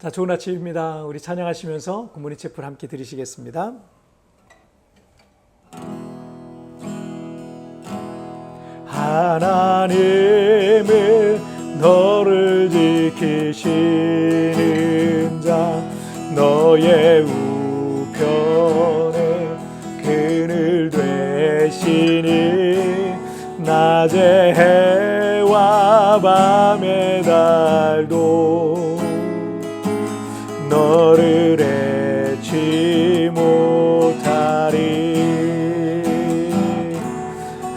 자, 좋은 아침입니다. 우리 찬양하시면서 굿모닝 체프를 함께 들으시겠습니다. 하나님은 너를 지키시는 자 너의 우편에 그늘 되시니 낮에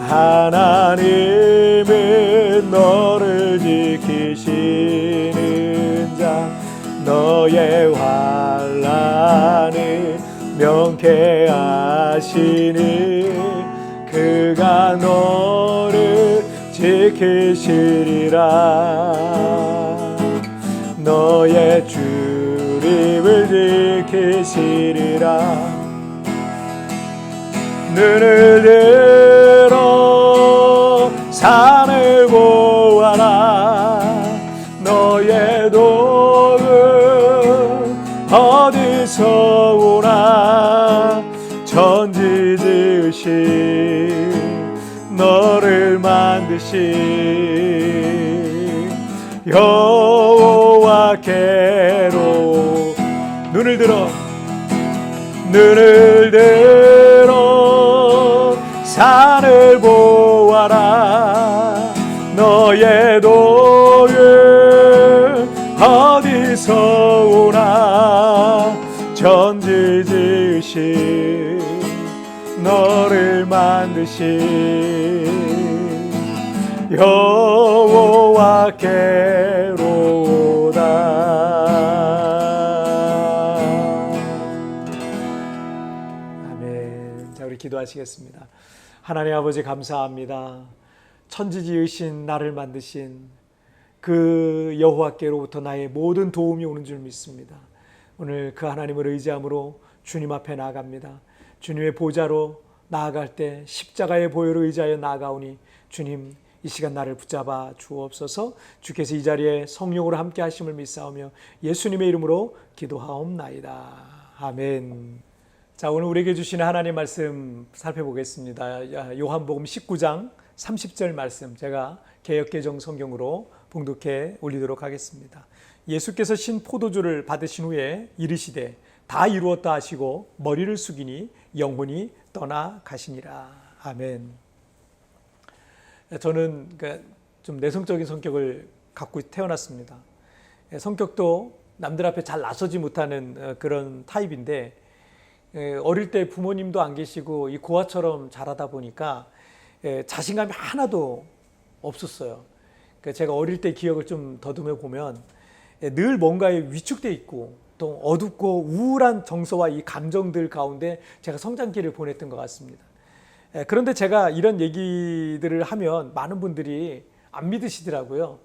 하나님은 너를 지키시는 자 너의 환란을 명쾌하시니 그가 너를 지키시리라. 너의 주림을 지키시리라. 눈을 들 너를 만드신 여호와께로. 눈을 들어 눈을 들어. 산을 보아라. 너의 도를 어디서 오나. 천지 지으신 너를 만드신 여호와께로다 아멘. 자, 우리 기도하시겠습니다. 하나님 아버지 감사합니다. 천지 지으신 나를 만드신 그 여호와께로부터 나의 모든 도움이 오는 줄 믿습니다. 오늘 그 하나님을 의지함으로 주님 앞에 나아갑니다. 주님의 보좌로 나아갈 때 십자가의 보혈을 의지하여 나아가오니 주님 이 시간 나를 붙잡아 주옵소서 주께서 이 자리에 성령으로 함께 하심을 믿사오며 예수님의 이름으로 기도하옵나이다. 아멘. 자, 오늘 우리에게 주시는 하나님 말씀 살펴보겠습니다. 요한복음 19장 30절 말씀 제가 개혁개정 성경으로 봉독해 올리도록 하겠습니다. 예수께서 신 포도주를 받으신 후에 이르시되 다 이루었다 하시고 머리를 숙이니 영혼이 떠나 가시니라. 아멘. 저는 그러니까 좀 내성적인 성격을 갖고 태어났습니다. 성격도 남들 앞에 잘 나서지 못하는 어, 그런 타입인데 예, 어릴 때 부모님도 안 계시고 이 고아처럼 자라다 보니까 예, 자신감이 하나도 없었어요. 그러니까 제가 어릴 때 기억을 좀 더듬어 보면 예, 늘 뭔가에 위축돼 있고 또 어둡고 우울한 정서와 이 감정들 가운데 제가 성장기를 보냈던 것 같습니다. 예, 그런데 제가 이런 얘기들을 하면 많은 분들이 안 믿으시더라고요.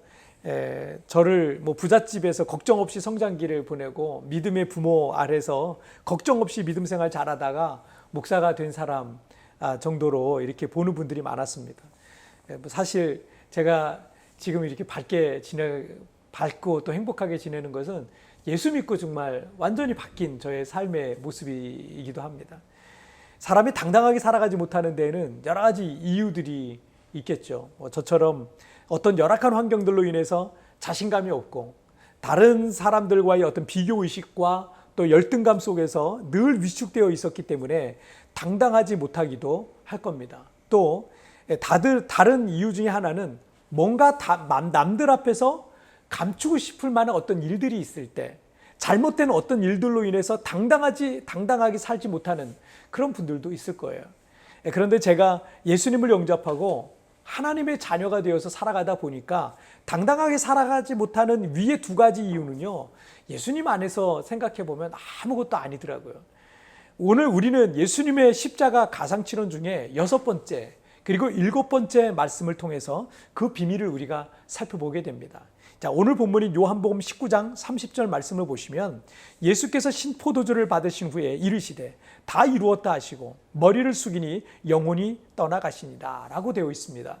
에, 저를 뭐 부잣집에서 걱정 없이 성장기를 보내고 믿음의 부모 아래서 걱정 없이 믿음 생활 잘하다가 목사가 된 사람 아, 정도로 이렇게 보는 분들이 많았습니다. 에, 뭐 사실 제가 지금 이렇게 밝게 지내 밝고 또 행복하게 지내는 것은 예수 믿고 정말 완전히 바뀐 저의 삶의 모습이기도 합니다. 사람이 당당하게 살아가지 못하는 데에는 여러 가지 이유들이 있겠죠. 뭐 저처럼 어떤 열악한 환경들로 인해서 자신감이 없고 다른 사람들과의 어떤 비교 의식과 또 열등감 속에서 늘 위축되어 있었기 때문에 당당하지 못하기도 할 겁니다. 또 다들 다른 이유 중에 하나는 뭔가 다, 남들 앞에서 감추고 싶을 만한 어떤 일들이 있을 때 잘못된 어떤 일들로 인해서 당당하지 당당하게 살지 못하는 그런 분들도 있을 거예요. 그런데 제가 예수님을 영접하고 하나님의 자녀가 되어서 살아가다 보니까 당당하게 살아가지 못하는 위의 두 가지 이유는요. 예수님 안에서 생각해 보면 아무것도 아니더라고요. 오늘 우리는 예수님의 십자가 가상치론 중에 여섯 번째 그리고 일곱 번째 말씀을 통해서 그 비밀을 우리가 살펴보게 됩니다. 자, 오늘 본문인 요한복음 19장 30절 말씀을 보시면 예수께서 신포도주를 받으신 후에 이르시되 다 이루었다 하시고 머리를 숙이니 영혼이 떠나가시니라 라고 되어 있습니다.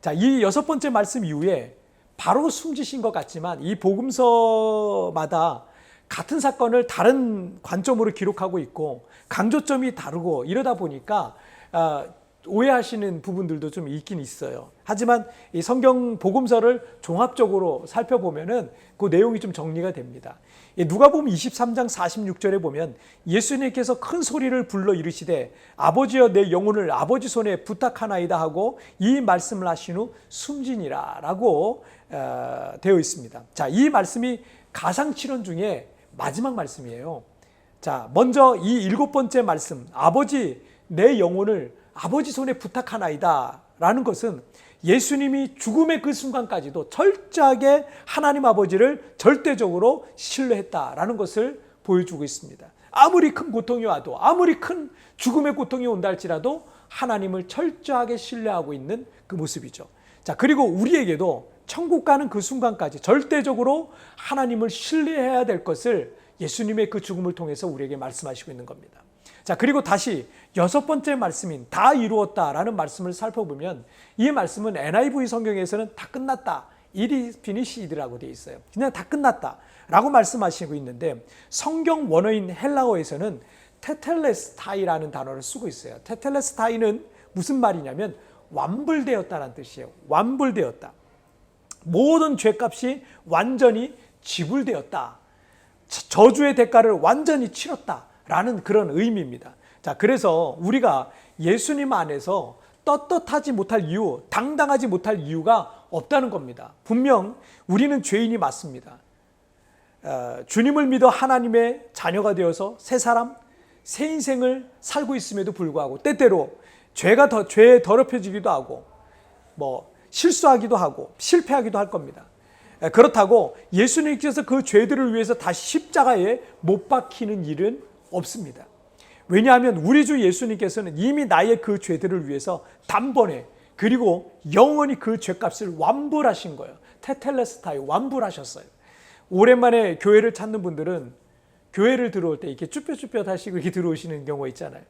자, 이 여섯 번째 말씀 이후에 바로 숨지신 것 같지만 이 복음서마다 같은 사건을 다른 관점으로 기록하고 있고 강조점이 다르고 이러다 보니까 아, 오해하시는 부분들도 좀 있긴 있어요. 하지만 이 성경 복음서를 종합적으로 살펴보면은 그 내용이 좀 정리가 됩니다. 이 누가복음 23장 46절에 보면 예수님께서 큰 소리를 불러 이르시되 아버지여 내 영혼을 아버지 손에 부탁하나이다 하고 이 말씀을 하신 후 숨지니라라고 어, 되어 있습니다. 자, 이 말씀이 가상칠언 중에 마지막 말씀이에요. 자, 먼저 이 일곱 번째 말씀, 아버지 내 영혼을 아버지 손에 부탁하나이다 라는 것은 예수님이 죽음의 그 순간까지도 철저하게 하나님 아버지를 절대적으로 신뢰했다라는 것을 보여주고 있습니다. 아무리 큰 고통이 와도 아무리 큰 죽음의 고통이 온다 할지라도 하나님을 철저하게 신뢰하고 있는 그 모습이죠. 자, 그리고 우리에게도 천국 가는 그 순간까지 절대적으로 하나님을 신뢰해야 될 것을 예수님의 그 죽음을 통해서 우리에게 말씀하시고 있는 겁니다. 자, 그리고 다시 여섯 번째 말씀인 다 이루었다라는 말씀을 살펴보면 이 말씀은 NIV 성경에서는 다 끝났다. 일이 피니시드라고 되어 있어요. 그냥 다 끝났다 라고 말씀하시고 있는데 성경 원어인 헬라어에서는 테텔레스타이라는 단어를 쓰고 있어요. 테텔레스타이는 무슨 말이냐면 완불되었다라는 뜻이에요. 완불되었다. 모든 죄값이 완전히 지불되었다. 저주의 대가를 완전히 치렀다 라는 그런 의미입니다. 자, 그래서 우리가 예수님 안에서 떳떳하지 못할 이유, 당당하지 못할 이유가 없다는 겁니다. 분명 우리는 죄인이 맞습니다. 어, 주님을 믿어 하나님의 자녀가 되어서 새 사람, 새 인생을 살고 있음에도 불구하고 때때로 죄가 더 죄에 더럽혀지기도 하고 뭐 실수하기도 하고 실패하기도 할 겁니다. 에, 그렇다고 예수님께서 그 죄들을 위해서 다시 십자가에 못 박히는 일은 없습니다. 왜냐하면 우리 주 예수님께서는 이미 나의 그 죄들을 위해서 단번에 그리고 영원히 그 죄값을 완불하신 거예요. 테텔레스타이 완불하셨어요. 오랜만에 교회를 찾는 분들은 교회를 들어올 때 이렇게 쭈뼛쭈뼛 하시고 이렇게 들어오시는 경우가 있잖아요.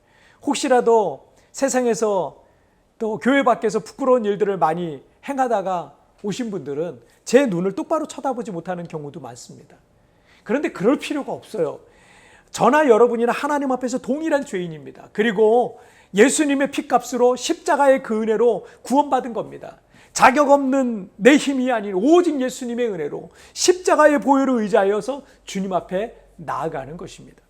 혹시라도 세상에서 또 교회 밖에서 부끄러운 일들을 많이 행하다가 오신 분들은 제 눈을 똑바로 쳐다보지 못하는 경우도 많습니다. 그런데 그럴 필요가 없어요. 저나 여러분이나 하나님 앞에서 동일한 죄인입니다. 그리고 예수님의 피값으로 십자가의 그 은혜로 구원받은 겁니다. 자격 없는 내 힘이 아닌 오직 예수님의 은혜로 십자가의 보혈을 의지하여서 주님 앞에 나아가는 것입니다.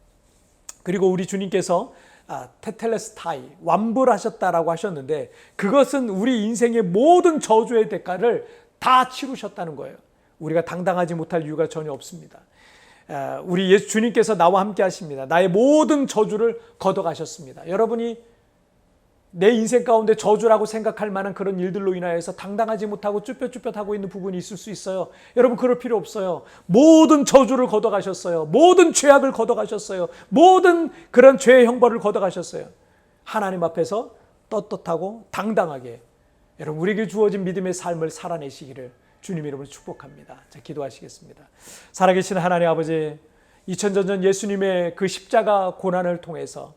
그리고 우리 주님께서 아, 테텔레스타이 완불하셨다라고 하셨는데 그것은 우리 인생의 모든 저주의 대가를 다 치르셨다는 거예요. 우리가 당당하지 못할 이유가 전혀 없습니다. 아, 우리 예수 주님께서 나와 함께 하십니다. 나의 모든 저주를 걷어가셨습니다. 여러분이 내 인생 가운데 저주라고 생각할 만한 그런 일들로 인하여서 당당하지 못하고 쭈뼛쭈뼛하고 있는 부분이 있을 수 있어요. 여러분 그럴 필요 없어요. 모든 저주를 걷어가셨어요. 모든 죄악을 걷어가셨어요. 모든 그런 죄의 형벌을 걷어가셨어요. 하나님 앞에서 떳떳하고 당당하게 여러분 우리에게 주어진 믿음의 삶을 살아내시기를 주님 이름으로 축복합니다. 자 기도하시겠습니다. 살아계신 하나님 아버지 2000년 전 예수님의 그 십자가 고난을 통해서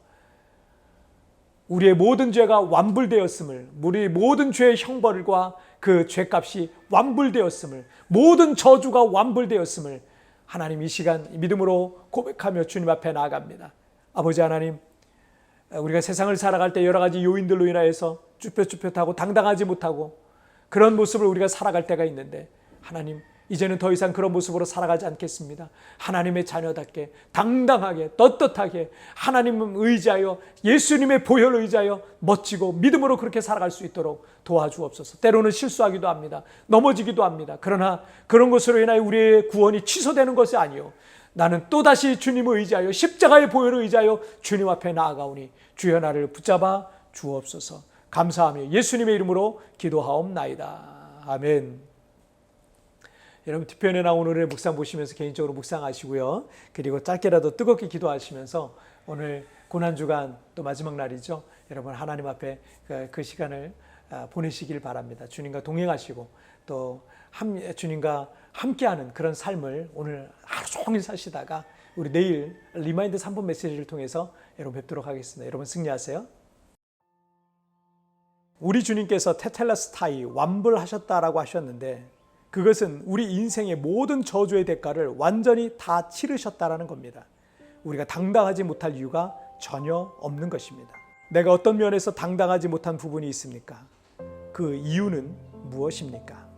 우리의 모든 죄가 완불되었음을, 우리 모든 죄의 형벌과 그 죄값이 완불되었음을, 모든 저주가 완불되었음을 하나님 이 시간 믿음으로 고백하며 주님 앞에 나아갑니다. 아버지 하나님, 우리가 세상을 살아갈 때 여러 가지 요인들로 인하여서 쭈뼛쭈뼛하고 당당하지 못하고 그런 모습을 우리가 살아갈 때가 있는데 하나님 이제는 더 이상 그런 모습으로 살아가지 않겠습니다. 하나님의 자녀답게 당당하게 떳떳하게 하나님을 의지하여 예수님의 보혈을 의지하여 멋지고 믿음으로 그렇게 살아갈 수 있도록 도와주옵소서. 때로는 실수하기도 합니다. 넘어지기도 합니다. 그러나 그런 것으로 인하여 우리의 구원이 취소되는 것이 아니요. 나는 또다시 주님을 의지하여 십자가의 보혈을 의지하여 주님 앞에 나아가오니 주여 나를 붙잡아 주옵소서. 감사하며 예수님의 이름으로 기도하옵나이다. 아멘. 여러분 뒤편에 나온 오늘의 묵상 보시면서 개인적으로 묵상하시고요. 그리고 짧게라도 뜨겁게 기도하시면서 오늘 고난 주간 또 마지막 날이죠. 여러분 하나님 앞에 그, 그 시간을 아, 보내시길 바랍니다. 주님과 동행하시고 또 함, 주님과 함께하는 그런 삶을 오늘 하루 종일 사시다가 우리 내일 리마인드 3분 메시지를 통해서 여러분 뵙도록 하겠습니다. 여러분 승리하세요. 우리 주님께서 테텔라스타이 완불하셨다라고 하셨는데 그것은 우리 인생의 모든 저주의 대가를 완전히 다 치르셨다라는 겁니다. 우리가 당당하지 못할 이유가 전혀 없는 것입니다. 내가 어떤 면에서 당당하지 못한 부분이 있습니까? 그 이유는 무엇입니까?